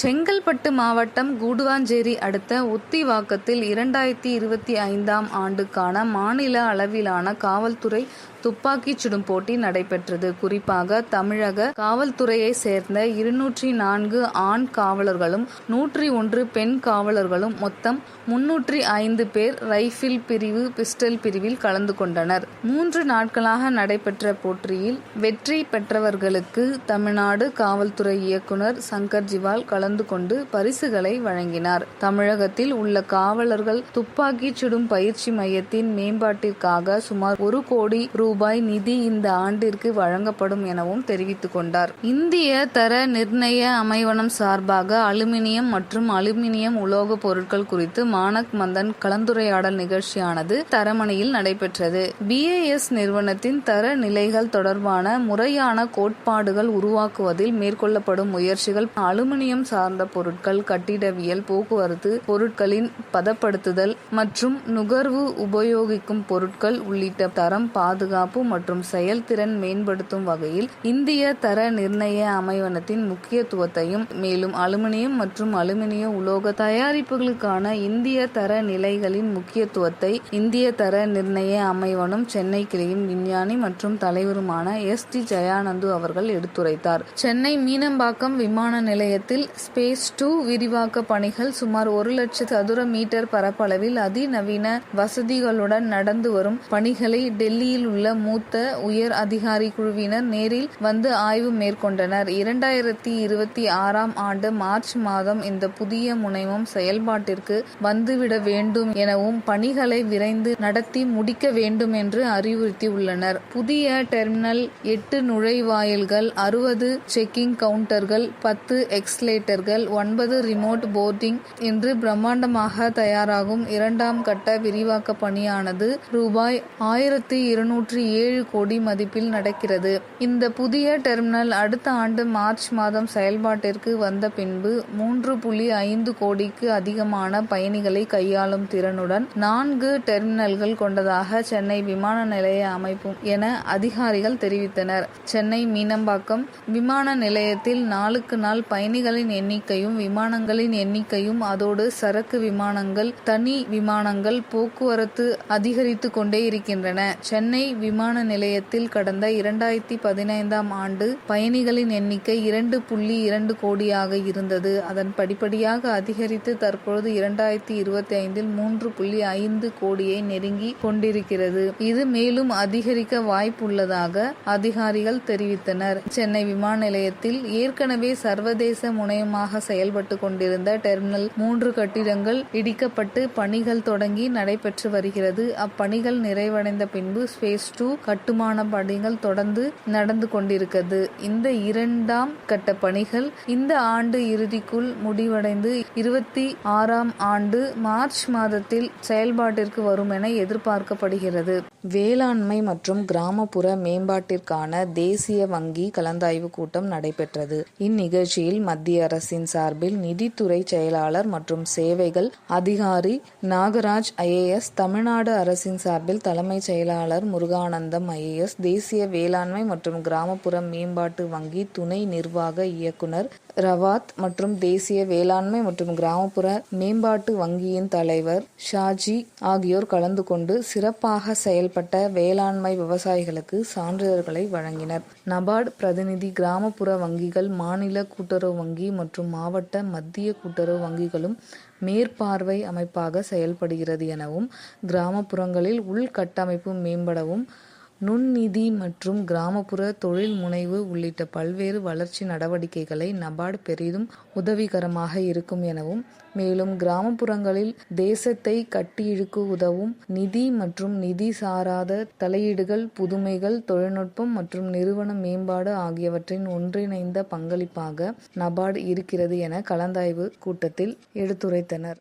செங்கல்பட்டு மாவட்டம் கூடுவாஞ்சேரி அடுத்த உத்திவாக்கத்தில் இரண்டாயிரத்தி இருபத்தி ஐந்தாம் ஆண்டுக்கான மாநில அளவிலான காவல்துறை துப்பாக்கிச் சுடும் போட்டி நடைபெற்றது. குறிப்பாக தமிழக காவல்துறையை சேர்ந்த இருநூற்றி நான்கு ஆண் காவலர்களும் நூற்றி ஒன்று பெண் காவலர்களும் மொத்தம் முன்னூற்றி ஐந்து பேர் ரைஃபிள் பிரிவு பிஸ்டல் பிரிவில் கலந்து கொண்டனர். மூன்று நாட்களாக நடைபெற்ற போட்டியில் வெற்றி பெற்றவர்களுக்கு தமிழ்நாடு காவல்துறை இயக்குனர் சங்கர் ஜிவால் கலந்து கொண்டு பரிசுகளை வழங்கினார். தமிழகத்தில் உள்ள காவலர்கள் துப்பாக்கி சுடும் பயிற்சி மையத்தின் மேம்பாட்டிற்காக சுமார் ஒரு கோடி ரூபாய் நிதி இந்த ஆண்டிற்கு வழங்கப்படும் எனவும் தெரிவித்துக் கொண்டார். இந்திய தர நிர்ணய அமைவனம் சார்பாக அலுமினியம் மற்றும் அலுமினியம் உலோக பொருட்கள் குறித்து மானக் மந்தன் கலந்துரையாடல் நிகழ்ச்சியானது தரமணியில் நடைபெற்றது. பிஏஎஸ் நிறுவனத்தின் தர நிலைகள் தொடர்பான முறையான கோட்பாடுகள் உருவாக்குவதில் மேற்கொள்ளப்படும் முயற்சிகள் அலுமினியம் சார்ந்த பொருட்கள் கட்டிடவியல் போக்குவரத்து பொருட்களின் பதப்படுத்துதல் மற்றும் நுகர்வு உபயோகிக்கும் பொருட்கள் உள்ளிட்ட தரம் பாதுகாப்பு மற்றும் செயல்திறன் மேம்படுத்தும் வகையில் இந்திய தர நிர்ணய அமைவனத்தின் முக்கியத்துவத்தையும் மேலும் அலுமினியம் மற்றும் அலுமினிய உலோக தயாரிப்புகளுக்கான இந்திய தர நிலைகளின் முக்கியத்துவத்தை இந்திய தர நிர்ணய அமைவனம் சென்னை கிளையின் விஞ்ஞானி மற்றும் தலைவருமான எஸ். டி. ஜெயானந்து அவர்கள் எடுத்துரைத்தார். சென்னை மீனம்பாக்கம் விமான நிலையத்தில் ஸ்பேஸ் டூ விரிவாக்க பணிகள் சுமார் ஒரு லட்ச சதுர மீட்டர் பரப்பளவில் அதிநவீன வசதிகளுடன் நடந்து வரும் பணிகளை டெல்லியில் உள்ள மூத்த உயர் அதிகாரி குழுவினர் நேரில் வந்து ஆய்வு மேற்கொண்டனர். இரண்டாயிரத்தி இருபத்தி ஆறாம் ஆண்டு மார்ச் மாதம் இந்த புதிய முனைவம் செயல்பாட்டிற்கு வந்துவிட வேண்டும் எனவும் பணிகளை விரைந்து நடத்தி முடிக்க வேண்டும் என்று அறிவுறுத்தியுள்ளனர். புதிய டெர்மினல் எட்டு நுழைவாயில்கள் அறுபது செக்கிங் கவுண்டர்கள் பத்து எக்ஸ்லேட்டர்கள் ஒன்பது ரிமோட் போர்டிங் என்று பிரம்மாண்டமாக தயாராகும். இரண்டாம் கட்ட விரிவாக்க பணியானது ரூபாய் ஆயிரத்தி இருநூற்றி ஏழு கோடி மதிப்பில் நடக்கிறது. இந்த புதிய டெர்மினல் அடுத்த ஆண்டு மார்ச் மாதம் செயல்பாட்டிற்கு வந்த பின்பு மூன்று புள்ளி ஐந்து கோடிக்கு அதிகமான பயணிகளை கையாளும் திறனுடன் நான்கு டெர்மினல்கள் கொண்டதாக சென்னை விமான நிலைய அமைப்பும் என அதிகாரிகள் தெரிவித்தனர். சென்னை மீனம்பாக்கம் விமான நிலையத்தில் நாளுக்கு நாள் பயணிகளின் எண்ணிக்கையும் விமானங்களின் எண்ணிக்கையும் அதோடு சரக்கு விமானங்கள் தனி விமானங்கள் போக்குவரத்து அதிகரித்து கொண்டே இருக்கின்றன. சென்னை விமான நிலையத்தில் கடந்த இரண்டாயிரத்தி பதினைந்தாம் ஆண்டு பயணிகளின் எண்ணிக்கை இரண்டு புள்ளி இரண்டு கோடியாக இருந்தது. அதன் படிப்படியாக அதிகரித்து தற்பொழுது இரண்டாயிரத்தி இருபத்தி ஐந்தில் மூன்று புள்ளி ஐந்து கோடியை நெருங்கி கொண்டிருக்கிறது. இது மேலும் அதிகரிக்க வாய்ப்புள்ளதாக அதிகாரிகள் தெரிவித்தனர். சென்னை விமான நிலையத்தில் ஏற்கனவே சர்வதேச முனையமாக செயல்பட்டு கொண்டிருந்த டெர்மினல் மூன்று கட்டிடங்கள் இடிக்கப்பட்டு பணிகள் தொடங்கி நடைபெற்று வருகிறது. அப்பணிகள் நிறைவடைந்த பின்பு ஸ்பேஸ் டூ கட்டுமான பணிகள் தொடர்ந்து நடந்து கொண்டிருக்கிறது. இந்த இரண்டாம் கட்ட பணிகள் இந்த ஆண்டு இறுதிக்குள் முடிவடைந்து இருபத்தி ஆறாம் ஆண்டு மார்ச் மாதத்தில் செயல்பாட்டிற்கு வரும் என எதிர்பார்க்கப்படுகிறது. வேளாண்மை மற்றும் கிராமப்புற மேம்பாட்டிற்கான தேசிய வங்கி கலந்தாய்வு கூட்டம் நடைபெற்றது. இந்நிகழ்ச்சியில் மத்திய அரசின் சார்பில் நிதித்துறை செயலாளர் மற்றும் சேவைகள் அதிகாரி நாகராஜ் ஐஏஎஸ் தமிழ்நாடு அரசின் சார்பில் தலைமைச் செயலாளர் முருகானந்தம் ஐஏஎஸ் தேசிய வேளாண்மை மற்றும் கிராமப்புற மேம்பாட்டு வங்கி துணை நிர்வாக இயக்குனர் ரவாத் மற்றும் தேசிய வேளாண்மை மற்றும் கிராமப்புற மேம்பாட்டு வங்கியின் தலைவர் ஷாஜி ஆகியோர் கலந்து கொண்டு சிறப்பாக செயல்பட்ட வேளாண்மை விவசாயிகளுக்கு சான்றிதழ்களை வழங்கினர். நபார்டு பிரதிநிதி கிராமப்புற வங்கிகள் மாநில கூட்டுறவு வங்கி மற்றும் மாவட்ட மத்திய கூட்டுறவு வங்கிகளும் மேற்பார்வை அமைப்பாக செயல்படுகிறது எனவும் கிராமப்புறங்களில் உள்கட்டமைப்பு மேம்படவும் நுண்நிதி மற்றும் கிராமப்புற தொழில் முனைவு உள்ளிட்ட பல்வேறு வளர்ச்சி நடவடிக்கைகளை நபார்டு பெரிதும் உதவிகரமாக இருக்கும் எனவும் மேலும் கிராமப்புறங்களில் தேசத்தை கட்டியிழுக்கு உதவும் நிதி மற்றும் நிதி சாராத தலையீடுகள் புதுமைகள் தொழில்நுட்பம் மற்றும் நிறுவன மேம்பாடு ஆகியவற்றின் ஒன்றிணைந்த பங்களிப்பாக நபார்டு இருக்கிறது என கலந்தாய்வு கூட்டத்தில் எடுத்துரைத்தனர்.